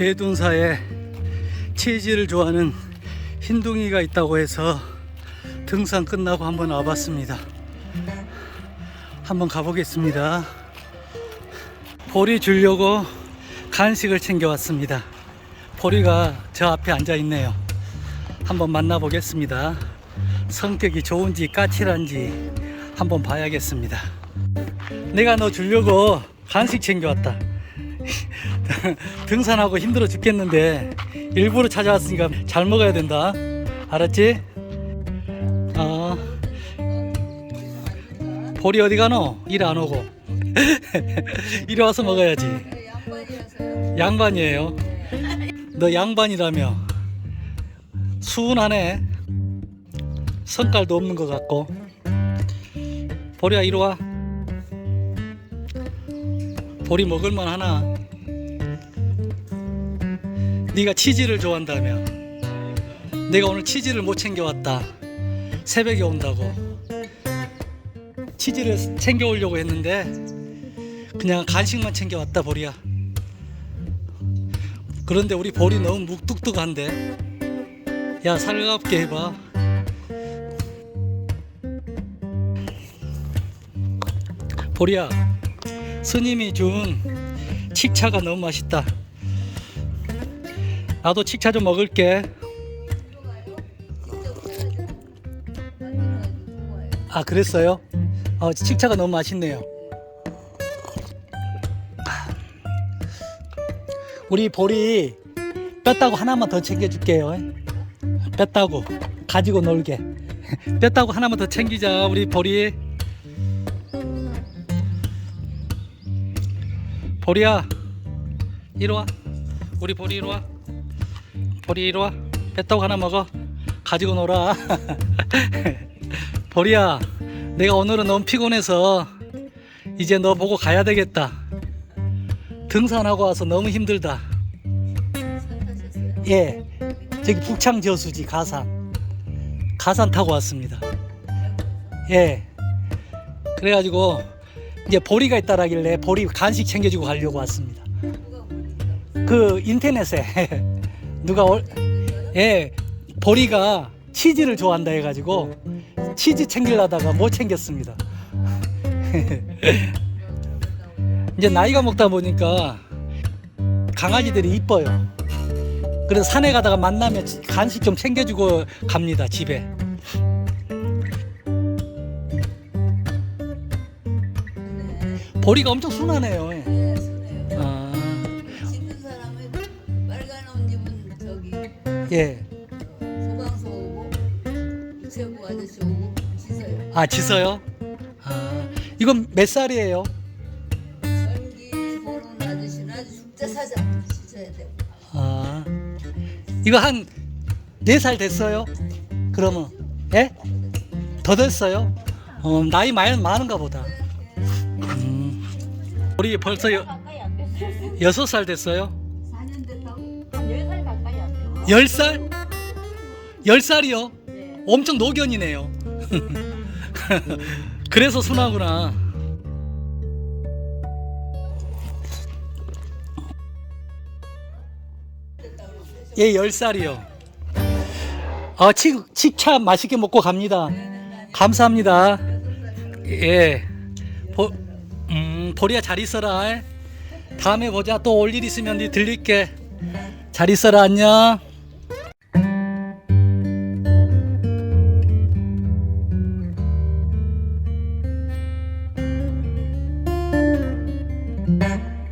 대둔사에 치즈를 좋아하는 흰둥이가 있다고 해서 등산 끝나고 한번 와봤습니다. 한번 가보겠습니다. 보리 주려고 간식을 챙겨왔습니다. 보리가 저 앞에 앉아 있네요. 한번 만나보겠습니다. 성격이 좋은지 까칠한지 한번 봐야겠습니다. 내가 너 주려고 간식 챙겨왔다. 등산하고 힘들어 죽겠는데 일부러 찾아왔으니까 잘 먹어야 된다. 알았지? 어. 보리 어디 가노? 일 안 오고. 이리 와서 먹어야지. 양반이에요. 너 양반이라며. 수운하네. 성깔도 없는 것 같고. 보리야 이리 와. 보리 먹을만 하나? 네가 치즈를 좋아한다며. 내가 오늘 치즈를 못 챙겨왔다. 새벽에 온다고. 치즈를 챙겨오려고 했는데 그냥 간식만 챙겨왔다 보리야. 그런데 우리 볼이 너무 묵뚝뚝한데 야 살갑게 해봐 보리야 스님이 준 칡차가 너무 맛있다 나도 칡차 좀 먹을게 아 그랬어요? 어, 칡차가 너무 맛있네요 우리 보리 뼈다구 하나만 더 챙겨줄게요. 뼈다구 가지고 놀게. 뼈다구 하나만 더 챙기자 우리 보리. 보리야, 이리 와. 우리 보리 이리 와. 보리 이리 와. 뼈다구 하나 먹어. 가지고 놀아. 보리야, 내가 오늘은 너무 피곤해서 이제 너 보고 가야 되겠다. 등산하고 와서 너무 힘들다. 예, 저기 북창 저수지 가산, 가산 타고 왔습니다. 예, 그래가지고 이제 보리가 있다라길래 보리 간식 챙겨주고 가려고 왔습니다. 그 인터넷에 누가 올, 예, 보리가 치즈를 좋아한다 해가지고 치즈 챙기려다가 못 챙겼습니다. 이제 나이가 먹다 보니까 강아지들이 이뻐요. 그래서 산에 가다가 만나면 간식 좀 챙겨주고 갑니다 집에. 보리가 엄청 순하네요. 예. 소방서 오고 우체국 아저씨 오고 짖어요. 아 지서요? 아, 이건 몇 살이에요? 전기 보는 아저씨는 아주 죽자 사자 짖어야 돼. 아, 이거 한 네 살 됐어요? 그러면 예? 더 됐어요? 어, 나이 많이 많은가 보다. 음, 우리 벌써 여. 여섯 살 됐어요? 열 살? 열 살이요? 네. 엄청 노견이네요. 그래서 순하구나. 예, 열 살이요. 아, 치, 치차 맛있게 먹고 갑니다. 감사합니다. 예. 보, 음, 보리야 잘 있어라. 다음에 보자. 또 올 일 있으면 들릴게. 잘 있어라. 안녕.